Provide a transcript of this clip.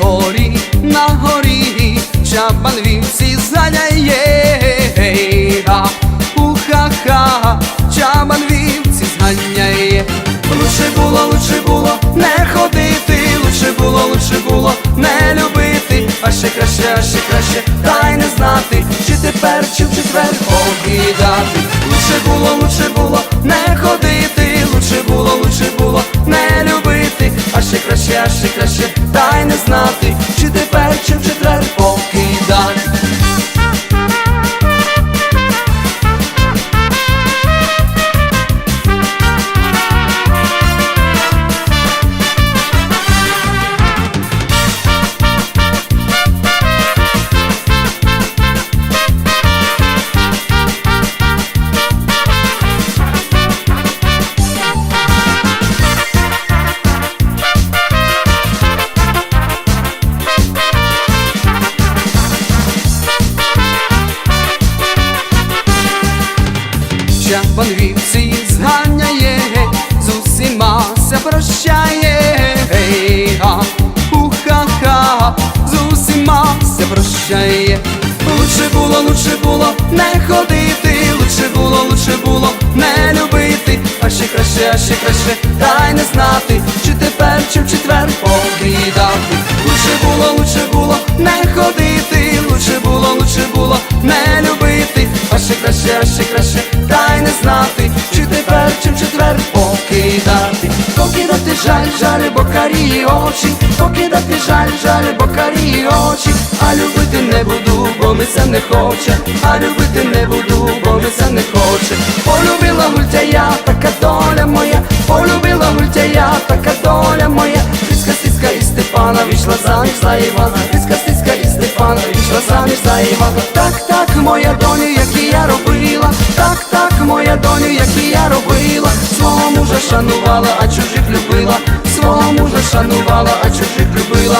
горі, на горі, чабан він всі зганяє, уха-ха, чабан він всі було, лучше було, не ходити, лучше було, лучше було, не любити, а ще краще, ще краще, та й не знати, чи тепер, чи в четвер обідати. Лучше було, лучше було, не ходити, лучше було, лучше було, не любити, а ще краще, ще краще та й не знати, чи тепер, чи в Чапан вівці зганяє, з усіма се прощає, Гей, га, уха-ха, з усіма се прощає. Лучше було, лучше було не ходити, лучше було, лучше було не любити, а ще краще, а ще краще, та не знати, чи тепер, чи в четвер покидати. Лучше було, лучше було не ходити, лучше було, лучше було не любити, а ще краще, а ще краще, не знати, чи тепер, чи в четвер покидати. Покидати жаль, жаль, бо карі очі, покидати жаль, жаль, бо карі очі, а любити не буду, бо ми це не хоче, а любити не буду, бо ми це не хоче. Полюбила гультяя, така доля моя, полюбила гультяя, така доля моя. Тиска, стиска і Степана вийшла заміж за Івана, тиска, стиска і Степана заміж за Івана. Так, так, моя доню, як і я робила, так, так, моя доню, як і я робила, свого мужа шанувала, а чужих любила, свого мужа шанувала, а чужих любила.